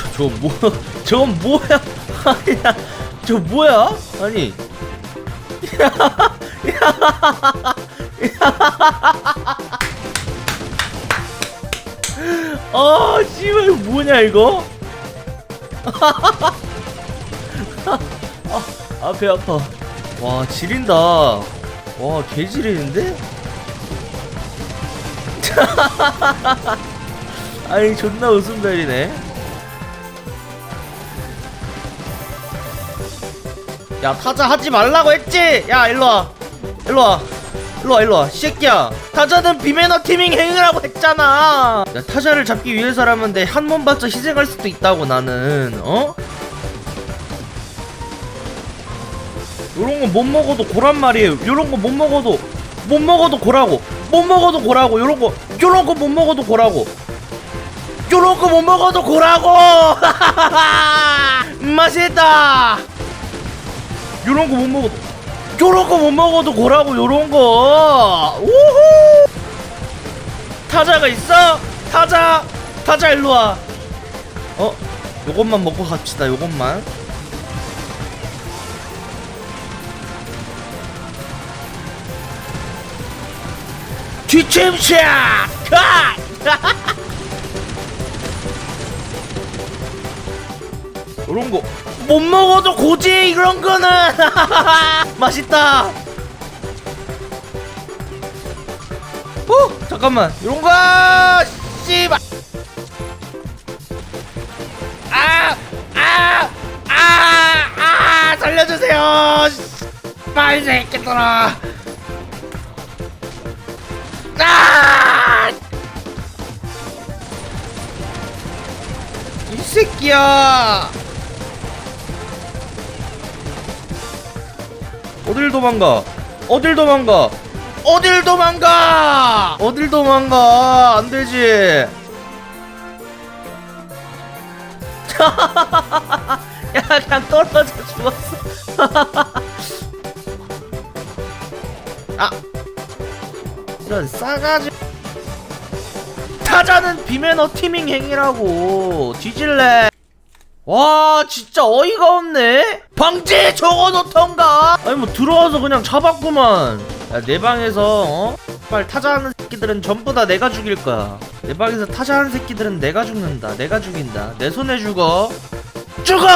저, 저 뭐, 저건 뭐야? 아니야, 저 뭐야? 아니. 아, 씨발, 이거 뭐냐, 이거? 아, 아, 배 아파. 와, 지린다. 와, 개 지리는데? 아니, 존나 웃음벨이네. 야, 타자 하지 말라고 했지? 야, 일로와. 일로와. 일로와, 일로와. 이 새끼야. 타자는 비매너 티밍 행위라고 했잖아. 야, 타자를 잡기 위해서라면 내 한 몸 바쳐 희생할 수도 있다고, 나는. 어? 요런 거 못 먹어도 고란 말이에요. 요런 거 못 먹어도 못 먹어도 고라고. 못 먹어도 고라고. 요런 거 요런 거 못 먹어도 고라고. 요런 거 못 먹어도 고라고. 맛있다. 요런 거 못 먹어도 요런 거 못 먹어도 고라고. 요런 거. 우후. 타자가 있어? 타자. 타자 일로 와. 어? 요것만 먹고 갑시다. 요것만. 뒤침샷! 컷! 이런 거 못 먹어도 고지 이런 거는 맛있다. 어 잠깐만 이런 거 씨발 아아아 아 아, 아, 살려주세요 빨리 새끼들아 아! 이 새끼야! 어딜 도망가? 어딜 도망가? 어딜 도망가? 어딜 도망가? 안 되지. 야, 그냥 떨어져 죽었어. 아, 이런 싸가지 타자는 비매너 티밍 행위라고 뒤질래 와 진짜 어이가 없네 방지에 적어놓던가 아니 뭐 들어와서 그냥 잡았구만 야, 내 방에서 어? 빨 타자하는 새끼들은 전부 다 내가 죽일 거야 내 방에서 타자하는 새끼들은 내가 죽는다 내가 죽인다 내 손에 죽어 죽어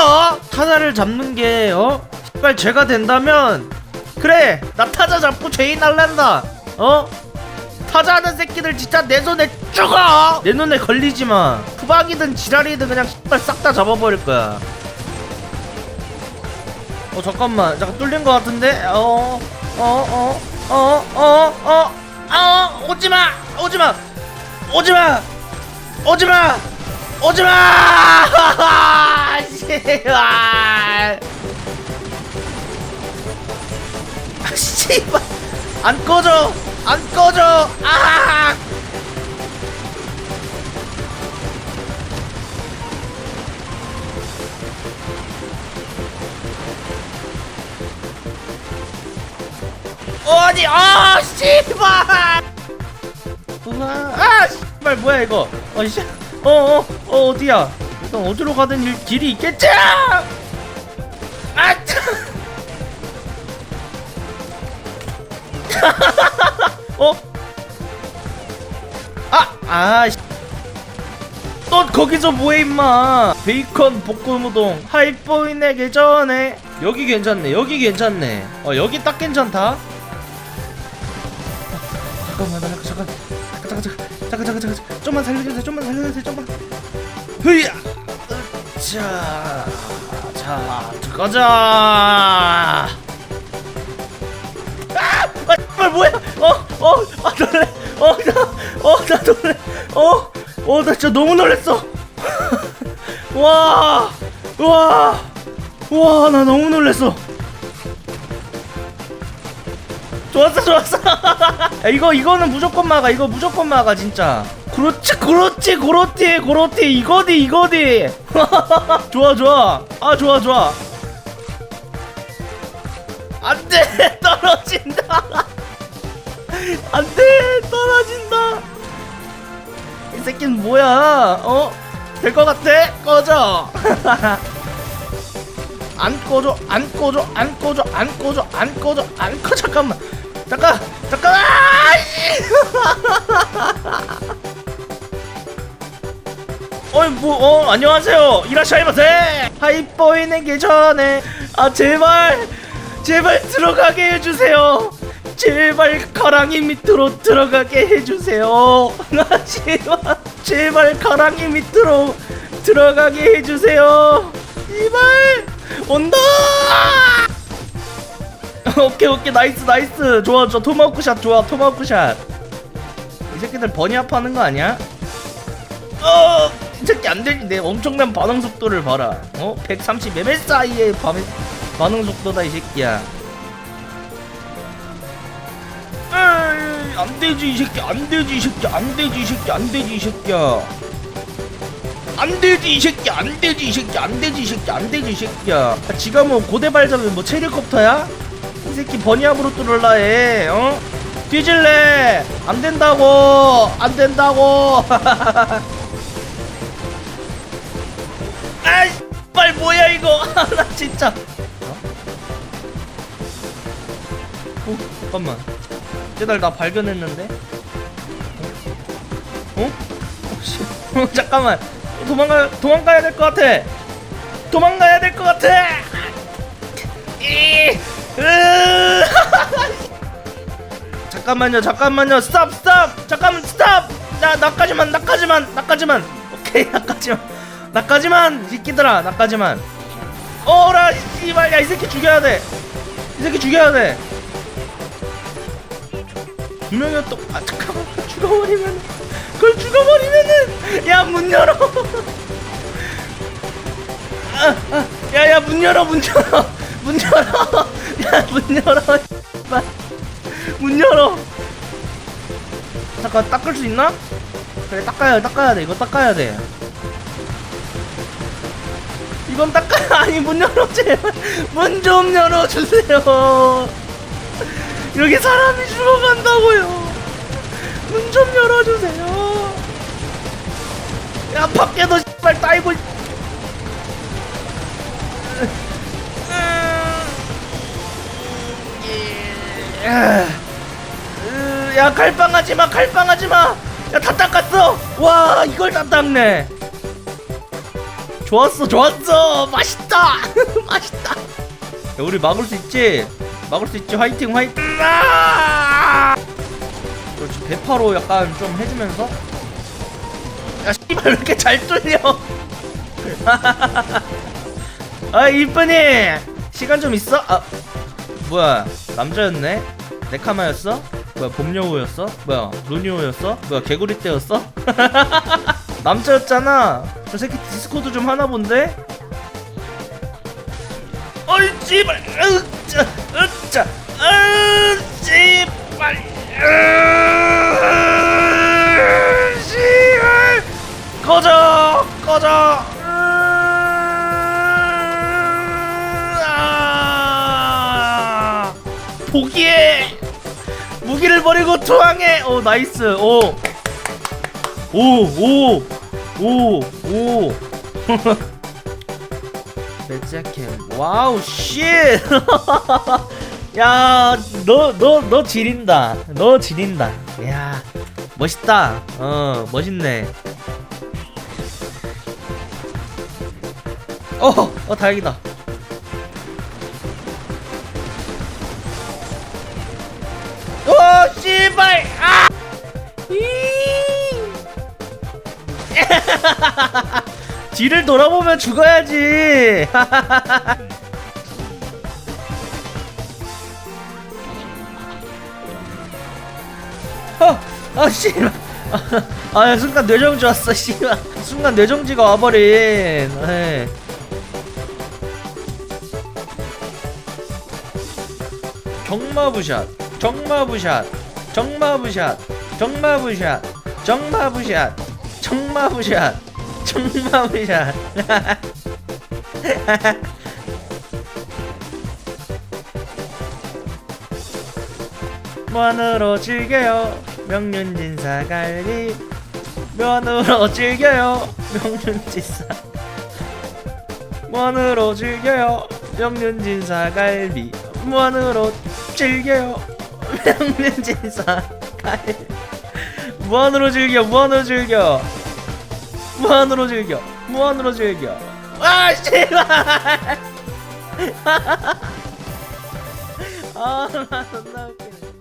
타자를 잡는 게 어? 빨 죄가 된다면 그래 나 타자 잡고 죄인 날란다 어? 타자하는 새끼들 진짜 내 손에 죽어! 내 눈에 걸리지 마. 투박이든 지랄이든 그냥 씨발 싹 다 잡아버릴 거야. 어 잠깐만, 잠깐 뚫린 거 같은데? 어, 어, 어, 어, 어, 어, 어, 오지 마, 오지 마, 오지 마, 오지 마, 오지 마! 씨발. 아, 씨발. 안 꺼져! 안 꺼져! 아! 어디? 아, 씨발! 아, 씨발 뭐야 이거? 어, 씨, 어, 어, 어 어디야? 일단 어디로 가든 일, 길이 있겠지? 아, 참. 어? 아! 아! 씨. 너 거기서 뭐해 임마 베이컨 볶음 우동 하이보이네 전에 여기 괜찮네 여기 괜찮네 어 여기 딱 괜찮다 잠깐 잠깐 잠깐 좀만 살려주세요 좀만 살려주세요 좀만 흐야 자자 들어가자 아! 아, 정말 뭐야? 어, 어, 아 놀래. 어, 나, 어, 나 놀래. 어, 어, 나 진짜 너무 놀랬어. 와, 와, 와, 나 너무 놀랬어. 좋았어, 좋았어. 야, 이거, 이거는 무조건 막아. 이거 무조건 막아, 진짜. 그렇지, 그렇지, 그렇지, 그렇지. 이거디, 이거디. 좋아, 좋아. 아, 좋아, 좋아. 안돼 떨어진다 안돼 떨어진다 이 새끼는 뭐야 어? 이될것 같아? 꺼져 안 꺼져 안 꺼져 안 꺼져 안 꺼져 안 꺼져 안 꺼져 잠깐만 잠깐 잠깐! 어이 뭐어 안녕하세요. 이라샤이마세! 하이 보이내기 전에 아 제발 제발 들어가게 해주세요. 제발 가랑이 밑으로 들어가게 해주세요. 나 제발 제발 가랑이 밑으로 들어가게 해주세요. 제발 온다 오케이 오케이. 나이스 나이스. 좋아 좋아. 토마호크 샷 좋아. 토마호크 샷이 새끼들 버니아프 하는 거 아니야? 어, 이 새끼 안 되는데 엄청난 반응 속도를 봐라. 어, 130 MSI의 반응 반응 속도다 이 새끼야. 에이, 안 되지 이 새끼, 안 되지 이 새끼, 안 되지 이 새끼, 안 되지 이 새끼야. 안 되지 이 새끼, 안 되지 이 새끼, 안 되지 이 새끼, 안 되지 이 새끼야. 아, 지가 뭐 고대 발잡이 뭐 체리콥터야? 이 새끼 버니압으로 뚫을라 해, 어? 뒤질래 안 된다고 안 된다고 아이 빨 뭐야 이거 나 진짜 어? 어? 잠깐만 쟤들 나 발견했는데 어? 어? 어, 씨. 어, 잠깐만 도망가 도망가야 될 것 같아 도망가야 될 것 같아 이으 잠깐만요 잠깐만요. 스탑 스탑! 잠깐만 스탑! 나 나까지만 나까지만 나까지만. 오케이 나까지만. 나까지만 새끼들아 나까지만. 어라 씨발 야이 새끼 죽여야 돼 이 새끼 죽여야 돼두 명이었던 아 잠깐만 죽어버리면 그걸 죽어버리면은 야 문 열어. 아, 야야 문 열어 문 열어. 문 열어 야 문 열어. 문 열어. 잠깐 닦을 수 있나? 그래 닦아야 닦아야 돼. 이거 닦아야 돼. 이건 닦아야 아니 문 열어 제발 문 좀 열어주세요. 여기 사람이 죽어간다고요. 문 좀 열어주세요. 야 밖에도 씨발 따이고. 야, 으, 야 갈빵하지 마, 갈빵하지 마. 야 다 닦았어. 와 이걸 다 닦네. 좋았어, 좋았어. 맛있다, 맛있다. 야, 우리 막을 수 있지? 막을 수 있지? 화이팅, 화이팅. 아! 그렇지, 배파로 약간 좀 해주면서. 야 씨발 왜 이렇게 잘 뚫려? 아 이쁜이 시간 좀 있어? 아 뭐야 남자였네? 네카마였어? 뭐야 봄여우였어? 뭐야 루니오였어? 뭐야 개구리 떼였어? 남자였잖아 저 새끼 디스코드 좀 하나 본데? 어이 씨발 으짜 으짜 으 씨발 으 씨발 꺼져 꺼져 포기해 무기를 버리고 투항해. 오 나이스. 오 오 오오오. 배짱캠. 와우 쉣야너 너 너 지린다. 너 지린다. 야 멋있다. 어 멋있네. 어, 어 다행이다. 와, 씨발! 아! 이! 뒤를 돌아보면 죽어야지. 어, 아, 씨발. 아, 아, 순간 뇌정지 왔어, 씨발. 순간 뇌정지가 와버린. 에이. 정마부샷 정마부샷 정마부샷 정마부샷 정마부샷 정마부샷 정마부샷. 만으로 즐겨요. 명륜진 사 갈비. 면으로 즐겨요. 명륜진사. 무한으로 즐겨요. 명륜진사 갈비. 무한으로 즐겨요 명륜진사 갈비 무한으로 즐겨 무한으로 즐겨. 무한으로 즐겨 무한으로 즐겨. 아 씨발! 아 존나 웃기네